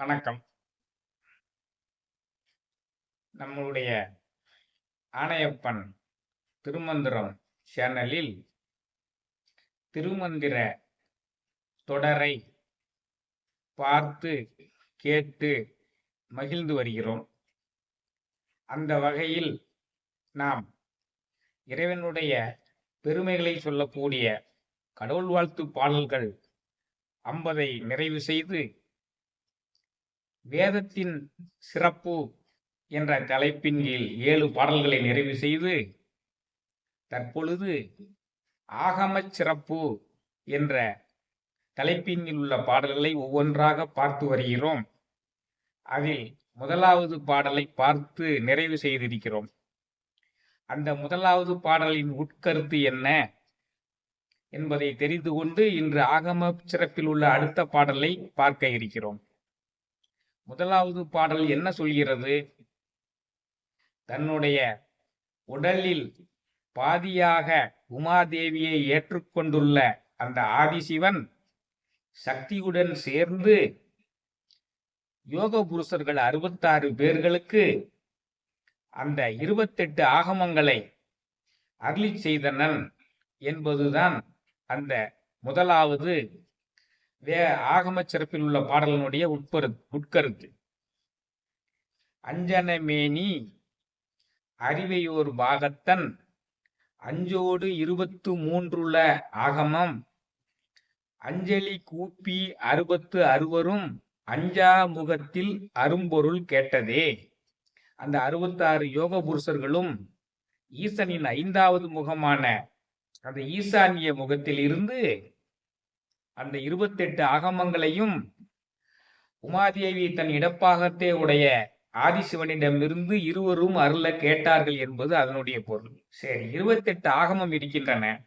வணக்கம். நம்மளுடைய ஆணையப்பன் திருமந்திரம் சேனலில் திருமந்திர தொடரை பார்த்து கேட்டு மகிழ்ந்து வருகிறோம். அந்த வகையில் நாம் இறைவனுடைய பெருமைகளை சொல்லக்கூடிய கடவுள் வாழ்த்து பாடல்கள் ஐம்பதை நிறைவு செய்து வேதத்தின் சிறப்பு என்ற தலைப்பின் கீழ் ஏழு பாடல்களை நிறைவு செய்து தற்பொழுது ஆகமச் சிறப்பு என்ற தலைப்பின் கீழ் உள்ள பாடல்களை ஒவ்வொன்றாக பார்த்து வருகிறோம். அதில் முதலாவது பாடலை பார்த்து நிறைவு செய்திருக்கிறோம். அந்த முதலாவது பாடலின் உட்கருத்து என்ன என்பதை தெரிந்து கொண்டு இன்று ஆகம சிறப்பில் உள்ள அடுத்த பாடலை பார்க்க இருக்கிறோம். முதலாவது பாடல் என்ன சொல்கிறது? தன்னுடைய உடலில் பாதியாக உமாதேவியை ஏற்றுக்கொண்டுள்ள அந்த ஆதிசிவன் சக்தியுடன் சேர்ந்து யோக புருஷர்கள் அறுபத்தாறு பேர்களுக்கு அந்த இருபத்தெட்டு ஆகமங்களை அருளி செய்தனன் என்பதுதான் அந்த முதலாவது வே ஆகம சிறப்பில் உள்ள பாடலினுடைய உட்பரு உட்கருத்து. அஞ்சனமேனி அறிவையோர் பாகத்தன் அஞ்சோடு இருபத்து மூன்றுள்ள ஆகமம் அஞ்சலி கூப்பி அறுபத்து அறுவரும் அஞ்சா முகத்தில் அரும்பொருள் கேட்டதே. அந்த அறுபத்தாறு யோக புருஷர்களும் ஈசனின் ஐந்தாவது முகமான அந்த ஈசானிய முகத்தில் இருந்து அந்த இருபத்தெட்டு ஆகமங்களையும் உமாதேவி தன் இடப்பாகத்தே உடைய ஆதிசிவனிடமிருந்து இருவரும் அருள கேட்டார்கள் என்பது அதனுடைய பொருள். சரி இருபத்தெட்டு ஆகமம் இருக்கின்றன.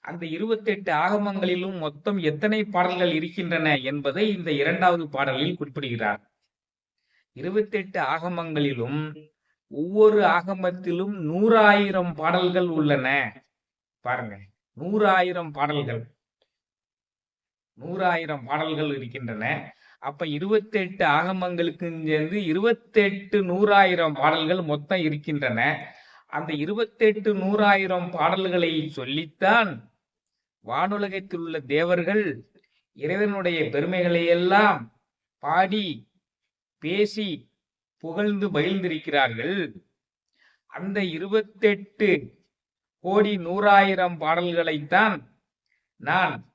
அந்த இருபத்தெட்டு ஆகமங்களிலும் மொத்தம் எத்தனை பாடல்கள் இருக்கின்றன என்பதை இந்த இரண்டாவது பாடலில் குறிப்பிடுகிறார். இருபத்தெட்டு ஆகமங்களிலும் ஒவ்வொரு ஆகமத்திலும் நூறாயிரம் பாடல்கள் உள்ளன. பாருங்க நூறாயிரம் பாடல்கள். நூறாயிரம் பாடல்கள் இருக்கின்றன. அப்ப இருபத்தெட்டு ஆகமங்களுக்கு சேர்ந்து இருபத்தெட்டு நூறாயிரம் பாடல்கள் மொத்தம் இருக்கின்றன. அந்த இருபத்தெட்டு நூறாயிரம் பாடல்களை சொல்லித்தான் வானுலகத்தில் உள்ள தேவர்கள் இறைவனுடைய பெருமைகளை எல்லாம் பாடி பேசி புகழ்ந்து மகிழ்ந்திருக்கிறார்கள். அந்த இருபத்தெட்டு கோடி நூறாயிரம் பாடல்களைத்தான் நான்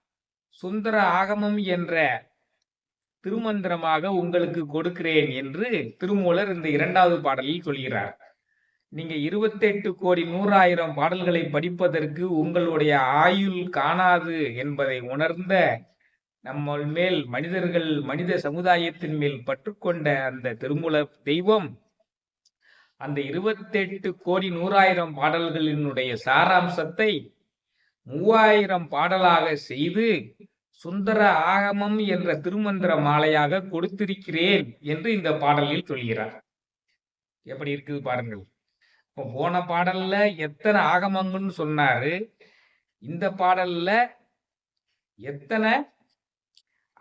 சுந்தர ஆகமம் என்ற திருமந்திரமாக உங்களுக்கு கொடுக்கிறேன் என்று திருமூலர் இந்த இரண்டாவது பாடலில் சொல்கிறார். நீங்க இருபத்தெட்டு கோடி நூறாயிரம் பாடல்களை படிப்பதற்கு உங்களுடைய ஆயுள் காணாது என்பதை உணர்ந்த நம்ம மேல் மனிதர்கள் மனித சமுதாயத்தின் மேல் பற்றுக்கொண்ட அந்த திருமூல தெய்வம் அந்த இருபத்தெட்டு கோடி நூறாயிரம் பாடல்களினுடைய சாராம்சத்தை மூவாயிரம் பாடலாக செய்து சுந்தர ஆகமம் என்ற திருமந்திர மாலையாக கொடுத்திருக்கிறேன் என்று இந்த பாடலில் சொல்கிறார். எப்படி இருக்குது பாருங்கள். இப்போ போன பாடல்ல எத்தனை ஆகமங்கள்னு சொன்னாரு. இந்த பாடல்ல எத்தனை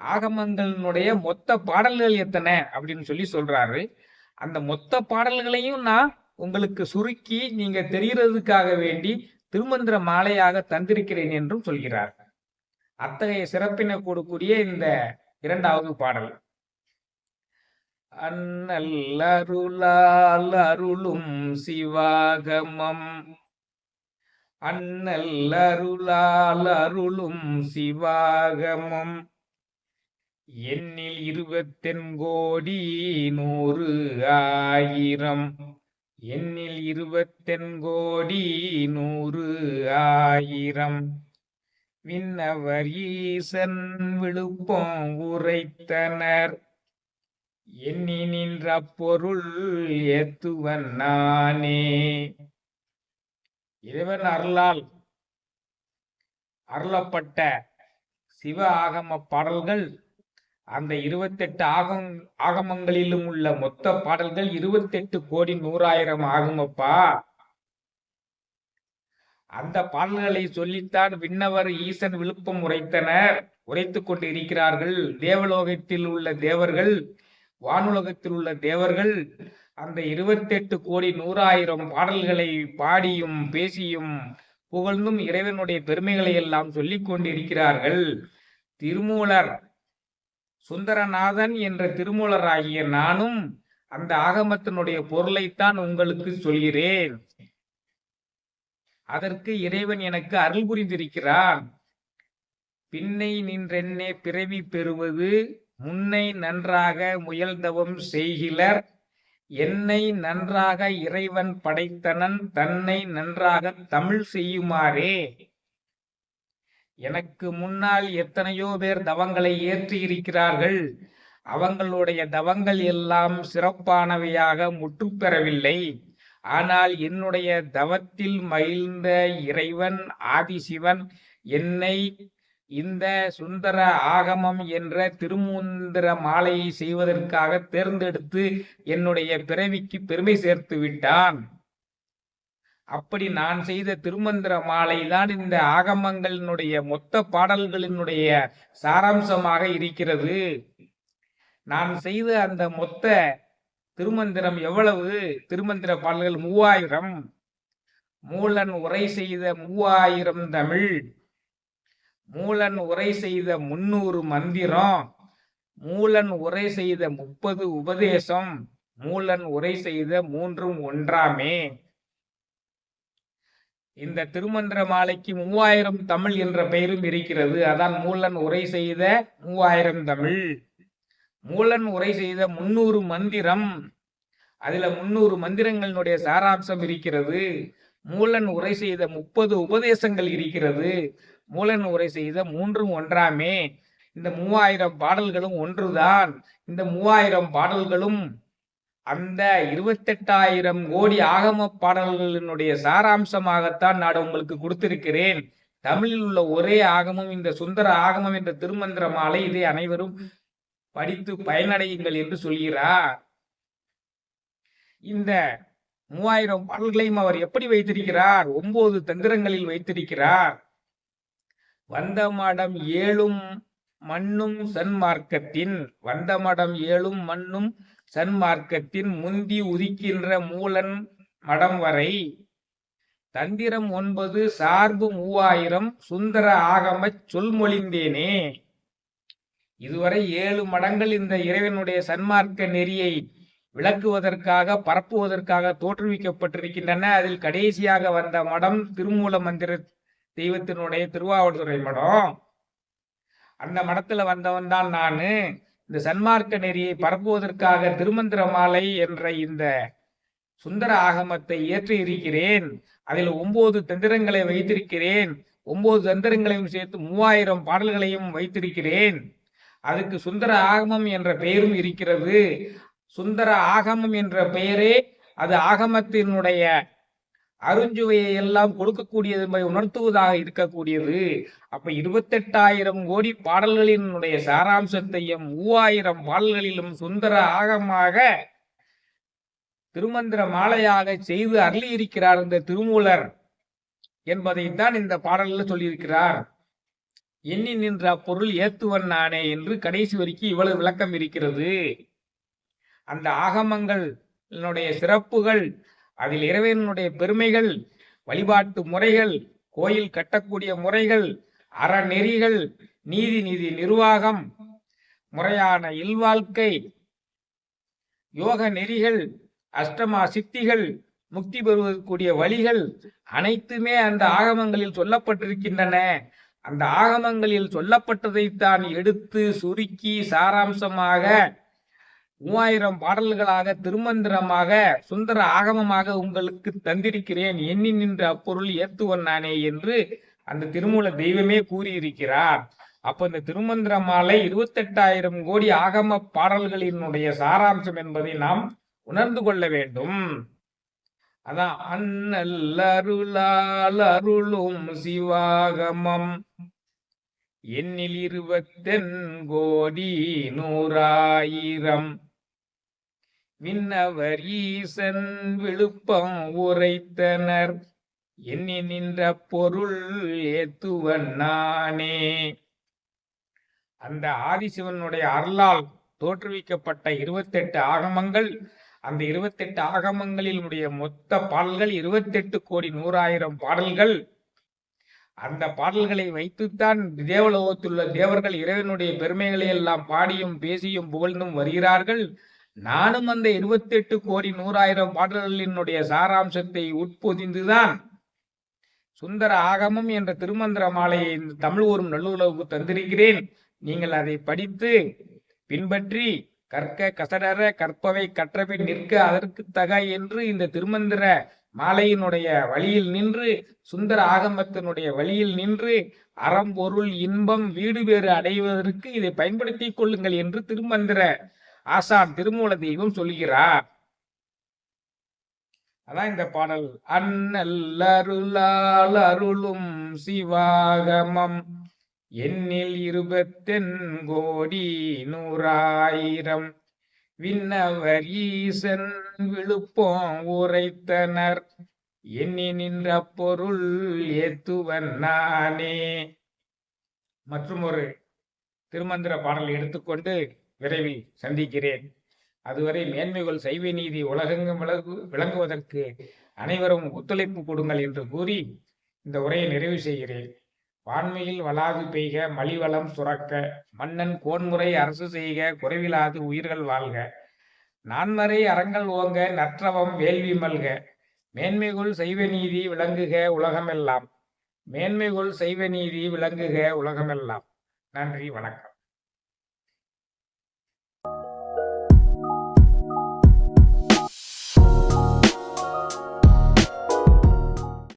ஆகமங்களினுடைய மொத்த பாடல்கள் எத்தனை அப்படின்னு சொல்லி சொல்றாரு. அந்த மொத்த பாடல்களையும் நான் உங்களுக்கு சுருக்கி நீங்க தெரிகிறதுக்காக வேண்டி திருமந்திர மாலையாக தந்திருக்கிறேன் என்றும் சொல்கிறார் அத்தகைய சிறப்பினை கூடக்கூடிய இந்த இரண்டாவது பாடல். அண்ணல் அருளால் அருளும் சிவாகமம். அண்ணல் அருளால் அருளும் சிவாகமம். எண்ணில் இருபத்தென் கோடி நூறு ஆயிரம். எண்ணில் இருபத்தென் கோடி நூறு ஆயிரம். விண்ணவர் ஈசன் விழுப்பம் உரைத்தனர். எண்ணி நின்ற பொருள் ஏத்துவன் நானே. இறைவன் அருளால் அருளப்பட்ட சிவ ஆகம பாடல்கள் அந்த இருபத்தெட்டு ஆகம் ஆகமங்களிலும் உள்ள மொத்த பாடல்கள் இருபத்தெட்டு கோடி நூறாயிரம் ஆகுமப்பா. அந்த பாடல்களை சொல்லித்தான் விண்ணவர் ஈசன் விழுப்பம் உரைத்தனர். உரைத்துக் கொண்டு இருக்கிறார்கள் தேவலோகத்தில் உள்ள தேவர்கள் வானுலகத்தில் உள்ள தேவர்கள் அந்த இருபத்தெட்டு கோடி நூறாயிரம் பாடல்களை பாடியும் பேசியும் புகழ்ந்தும் இறைவனுடைய பெருமைகளை எல்லாம் சொல்லிக் கொண்டிருக்கிறார்கள். திருமூலர் சுந்தரநாதன் என்ற திருமூலராகிய நானும் அந்த ஆகமத்தினுடைய பொருளைத்தான் உங்களுக்கு சொல்கிறேன். அதற்கு இறைவன் எனக்கு அருள் புரிந்திருக்கிறான். பின்னை நின்றென்னே பிறவி பெறுவது முன்னை நன்றாக முயல்தவம் செய்கிலர். என்னை நன்றாக இறைவன் படைத்தனன் தன்னை நன்றாக தமிழ் செய்யுமாறே. எனக்கு முன்னால் எத்தனையோ பேர் தவங்களை ஏற்றி இருக்கிறார்கள் அவங்களுடைய தவங்கள் எல்லாம் சிறப்பானவையாக முற்றுப்பெறவில்லை ஆனால் என்னுடைய தவத்தில் மகிழ்ந்த இறைவன் ஆதிசிவன் என்னை இந்த சுந்தர ஆகமம் என்ற திருமுந்திர மாலையை செய்வதற்காக தேர்ந்தெடுத்து என்னுடைய பிறவிக்கு பெருமை சேர்த்து விட்டான். அப்படி நான் செய்த திருமந்திர மாலை தான் இந்த ஆகமங்களினுடைய மொத்த பாடல்களினுடைய சாராம்சமாக இருக்கிறது. நான் செய்த அந்த மொத்த திருமந்திரம் எவ்வளவு? திருமந்திர பாடல்கள் மூவாயிரம். மூலன் உரை செய்த மூவாயிரம் தமிழ். மூலன் உரை செய்த முன்னூறு மந்திரம். மூலன் உரை செய்த முப்பது உபதேசம். மூலன் உரை செய்த மூன்றும் ஒன்றாமே. இந்த திருமந்திர மாலைக்கு மூவாயிரம் தமிழ் என்ற பெயரும் இருக்கிறது. அதான் மூலன் உரை செய்த மூவாயிரம் தமிழ். மூலன் உரை செய்த முன்னூறு மந்திரம். அதுல முன்னூறு மந்திரங்களினுடைய சாராம்சம் இருக்கிறது. மூலன் உரை செய்த முப்பது உபதேசங்கள் இருக்கிறது. மூலன் உரை செய்த மூன்றும் ஒன்றாமே. இந்த மூவாயிரம் பாடல்களும் ஒன்றுதான். இந்த மூவாயிரம் பாடல்களும் அந்த இருபத்தெட்டாயிரம் கோடி ஆகம பாடல்களினுடைய சாராம்சமாகத்தான் நான் உங்களுக்கு கொடுத்திருக்கிறேன். தமிழில் உள்ள ஒரே ஆகமம் இந்த சுந்தர ஆகமம் என்ற திருமந்திர மாலை இதை அனைவரும் படித்து பயனடையுங்கள் என்று சொல்கிறார். இந்த மூவாயிரம் பாடல்களையும் அவர் எப்படி வைத்திருக்கிறார்? ஒன்பது தந்திரங்களில் வைத்திருக்கிறார். வந்த மடம் ஏழும் மண்ணும் சன்மார்க்கத்தின் வந்த மடம் ஏழும் மண்ணும் சன்மார்க்கத்தின் முந்தி உதிக்கின்ற மூலன் மடம் வரை. தந்திரம் ஒன்பது சார்பு மூவாயிரம் சுந்தர ஆகமச் சொல்மொழிந்தேனே. இதுவரை ஏழு மடங்கள் இந்த இறைவனுடைய சன்மார்க்க நெறியை விளக்குவதற்காக பரப்புவதற்காக தோற்றுவிக்கப்பட்டிருக்கின்றன. அதில் கடைசியாக வந்த மடம் திருமூல மந்திர தெய்வத்தினுடைய திருவாவடுதுறை மடம். அந்த மடத்துல வந்தவன் தான் நானு. இந்த சன்மார்க்க நெறியை பரப்புவதற்காக திருமந்திர மாலை என்ற இந்த சுந்தர ஆகமத்தை ஏற்றி இருக்கிறேன் அதில் ஒன்பது தந்திரங்களை வைத்திருக்கிறேன். ஒன்பது தந்திரங்களையும் சேர்த்து மூவாயிரம் பாடல்களையும் வைத்திருக்கிறேன். அதுக்கு சுந்தர ஆகமம் என்ற பெயரும் இருக்கிறது. சுந்தர ஆகமம் என்ற பெயரே அது ஆகமத்தினுடைய அருஞ்சுவையை எல்லாம் கொடுக்கக்கூடியது என்பதை உணர்த்துவதாக இருக்கக்கூடியது. அப்ப இருபத்தெட்டாயிரம் கோடி பாடல்களினுடைய சாராம்சத்தையும் மூவாயிரம் பாடல்களிலும் சுந்தர ஆகமாக திருமந்திர மாலையாக செய்து அருளியிருக்கிறார் இந்த திருமூலர் என்பதைத்தான் இந்த பாடலில் சொல்லியிருக்கிறார். எண்ணி நின்ற பொருள் ஏத்துவன் நானே என்று கடைசி வரைக்கும் இவ்வளவு விளக்கம் இருக்கிறது. அந்த ஆகமங்கள் சிறப்புகள் அதில் இறைவனுடைய பெருமைகள் வழிபாட்டு முறைகள் கோயில் கட்டக்கூடிய முறைகள் அறநெறிகள் நீதி நிதி நிர்வாகம் முறையான இல்வாழ்க்கை யோக நெறிகள் அஷ்டமா சித்திகள் முக்தி பெறுவதற்குரிய வழிகள் அனைத்துமே அந்த ஆகமங்களில் சொல்லப்பட்டிருக்கின்றன. அந்த ஆகமங்களில் சொல்லப்பட்டதைத்தான் எடுத்து சுருக்கி சாராம்சமாக மூவாயிரம் பாடல்களாக திருமந்திரமாக சுந்தர ஆகமமாக உங்களுக்கு தந்திருக்கிறேன். எண்ணி நின்ற அப்பொருள் ஏத்துவன் நானே என்று அந்த திருமூல தெய்வமே கூறியிருக்கிறார். அப்ப இந்த திருமந்திர மாலை இருபத்தெட்டாயிரம் கோடி ஆகம பாடல்களினுடைய சாராம்சம் என்பதை நாம் உணர்ந்து கொள்ள வேண்டும். அதான் அண்ணல் அருளால் அருளும் சிவாகமம். எண்ணில் இருபத்தென் கோடி நூறாயிரம். விண்ணவர் ஈசன் விழுப்பம் உரைத்தனர். எண்ணி நின்ற பொருள் ஏத்துவன் நானே. அந்த ஆதிசிவனுடைய அருளால் தோற்றுவிக்கப்பட்ட இருபத்தெட்டு ஆகமங்கள் அந்த இருபத்தெட்டு ஆகமங்களினுடைய மொத்த பாடல்கள் இருபத்தெட்டு கோடி நூறாயிரம் பாடல்கள். அந்த பாடல்களை வைத்துத்தான் தேவலோகத்துள்ள தேவர்கள் இறைவனுடைய பெருமைகளை எல்லாம் பாடியும் பேசியும் புகழ்ந்தும் வருகிறார்கள். நானும் அந்த இருபத்தி எட்டு கோடி நூறாயிரம் பாடல்களினுடைய சாராம்சத்தை உட்பொதிந்துதான். சுந்தர ஆகமம் என்ற திருமந்திர மாலையை இந்த தமிழ் ஊரும் நல்லுறவுக்கு தந்திருக்கிறேன். நீங்கள் அதை படித்து பின்பற்றி கற்க கசடர கற்பவை கற்றபின் நிற்க அதற்கு தக என்று இந்த திருமந்திர மாலையினுடைய வழியில் நின்று சுந்தர ஆகமத்தினுடைய வழியில் நின்று அறம் பொருள் இன்பம் வீடு பேறு அடைவதற்கு இதை பயன்படுத்திக் கொள்ளுங்கள் என்று திருமந்திர ஆசான் திருமூல தெய்வம் சொல்கிறார் அதான் இந்த பாடல். அண்ணல் அருளால் அருளும் சிவாகமம். எண்ணில் இருபத்தென் கோடி நூறாயிரம். விண்ணவர் ஈசன் விழுப்போம் உரைத்தனர். எண்ணி நின்ற பொருள் ஏத்துவன் நானே. மற்றும் ஒரு திருமந்திர பாடல் எடுத்துக்கொண்டு விரைவில் சந்திக்கிறேன். அதுவரை மேன்மைகள் சைவ நீதி உலகெங்கும் விளங்கு விளங்குவதற்கு அனைவரும் ஒத்துழைப்பு கொடுங்கள் என்று கூறி இந்த உரையை நிறைவு செய்கிறேன். வான்மையில் வளாது பெய்க மலிவளம் சுரக்க மன்னன் கோன்முறை அரசு செய்க குறைவிலாது உயிர்கள் வாழ்க. நான்மறை அறங்கள் ஓங்க நற்றவம் வேள்வி மல்க. மேன்மைகுள் செய்வ நீதி விளங்குக உலகமெல்லாம். மேன்மைகுள் செய்வ நீதி விளங்குக உலகமெல்லாம். நன்றி வணக்கம்.